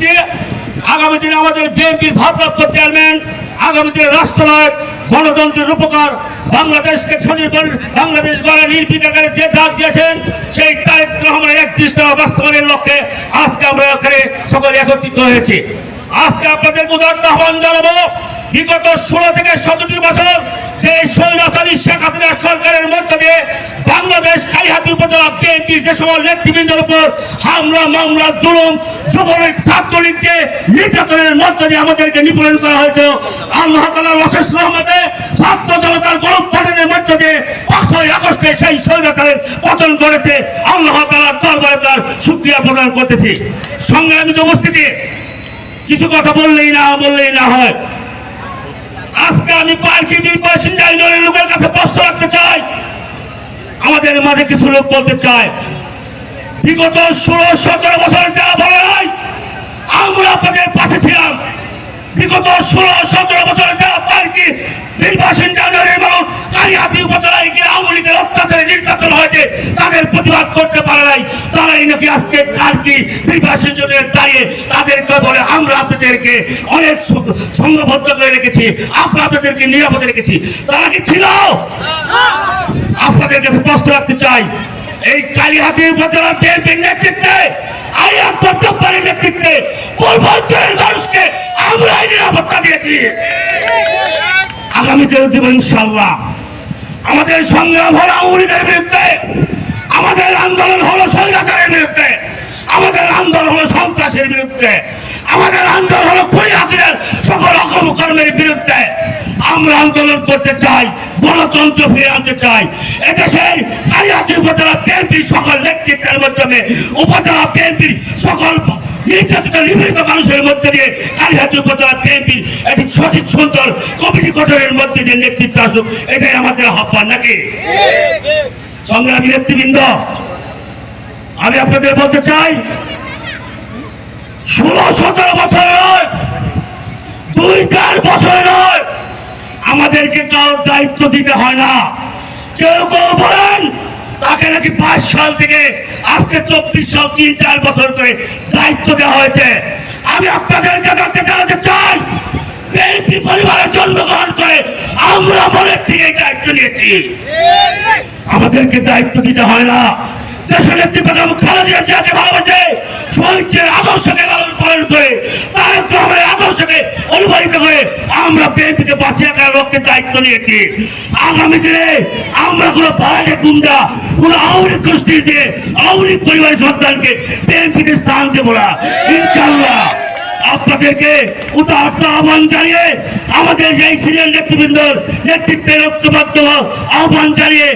যে আগামী দিনে আমাদের বিএনপির ভারপ্রাপ্ত চেয়ারম্যান, আগামী দিনে রাষ্ট্রনায়ক, গণতন্ত্রের উপকার বাংলাদেশকে স্বনির্ভর, বাংলাদেশ গড়া নির্বিকারে যে ডাক দিয়েছেন, সেই তারেক রহমানের একত্রিশ বাস্তবায়নের লক্ষ্যে আজকে আমরা এখানে সকলে একত্রিত হয়েছি। আজকে আপনাদের উদার্ত আহ্বান জানাব, বিগত ষোলো থেকে সতেরো বছর যে স্বৈরাচারী শেখ হাসিনা সরকারের মধ্য দিয়ে কালিহাতি উপজেলা বিএনপি যে সকল নেতৃবৃন্দের উপর হামলা, মামলা, জুলুম, যুবলীগ, ছাত্রলীগকে নির্যাতনের মধ্য দিয়ে আমাদেরকে নিপীড়ন করা হয়েছে আল্লাহ তালার অশেষ রহমতে ছাত্র জনতার গরম পাঠনের মধ্য দিয়ে পাঁচই আগস্টে সেই স্বৈরাচারের পতন করেছে আল্লাহ তালার দরবারে তার সুক্রিয়া প্রদান করতেছি। সংগ্রামিত উপস্থিতি। কিছু কথা বললেই না বললেই না হয়। আজকে আমি পার্কি নির্বাচন আইনের লোকের কাছে প্রশ্ন রাখতে চাই। আমাদের মাঝে কিছু লোক বলতে চায়। বিগত ষোলো, সতেরো বছর যারা বলে নাই, আমরা আপনাদের পাশে ছিলাম। বিগত ষোলো, সতেরো বছর যারা পার্কি নির্বাচন মানুষ নির্বাচন হয়েছে, তাদের প্রতিবাদ করতে পারে নাই। আজকে তাদেরকে বলে অনেক করে রেখেছি, আমরা আপনাদেরকে নিরাপদে রেখেছি। তারা কি ছিল? আপনাদের কাছে প্রশ্ন রাখতে চাই। এই কালীহাতি উপজেলা বিএনপির নেতৃত্বে আরিয়ান প্রত্যেকের নেতৃত্বে পূর্বাঞ্চলের মানুষকে আমরা নিরাপত্তা দিয়েছি? আগামীতেও দেব ইনশাল্লাহ আমাদের সংগ্রাম হলো আউরিদের বিরুদ্ধে, আমাদের আন্দোলন হলো স্বৈরাচারের বিরুদ্ধে, আমাদের আন্দোলন হলো সন্ত্রাসের বিরুদ্ধে, আমাদের আন্দোলন হলো খুঁড়িহাতির সকল অকর্মের বিরুদ্ধে আমরা আন্দোলন করতে চাই, গণতন্ত্র ফিরে আনতে চাই। এদেশের কালিয়াতি উপজেলা বিএনপির সকল নেতৃত্বের মাধ্যমে, উপজেলা বিএনপির সকল নির্যাতিত, নিপীড়িত মানুষের মধ্যে দিয়ে কালিহাতি উপজেলা বিএনপির একটি সঠিক, সুন্দর কমিটি গঠনের মধ্যে দিয়ে নেতৃত্ব আসুক। এটাই আমাদের আহ্বান, নাকি? সংগ্রামী নেতৃবৃন্দ, আমি আপনাদের বলতে চাই, ষোলো, সতেরো বছর দুই চার বছর নয় আমাদেরকে কারোর দায়িত্ব দিতে হয় না। কেউ কেউ বলেন, তাকে নাকি পাঁচ সাল থেকে আজকে চব্বিশ সাল তিন, চার বছর করে দায়িত্ব দেওয়া হয়েছে। আমি আপনাদের কাছে জানাতে চাই, বিএনপি জন্মগ্রহণ করে আমরা মনের থেকে দায়িত্ব নিয়েছি। আমাদেরকে দায়িত্ব দিতে হয় না। করে গ্রামের আদর্শকে অনুপ্রাণিত করে আমরা বিএনপিকে বাঁচিয়ে রাখার লক্ষ্যে দায়িত্ব নিয়েছি। আগামী দিনে আমরা কোনো পাড়াকে গুন্ডা, কোনো আওয়ামী গোষ্ঠী দিয়ে আওয়ামী পরিবারের সন্তানকে বিএনপিতে স্থান দেবো না। ইনশাল্লাহ আপনাদেরকে উদাহরণ আহ্বান জানিয়ে আমাদের যে সিনিয়র নেতৃবৃন্দর নেতৃত্বের ঐক্যবদ্ধ আহ্বান জানিয়ে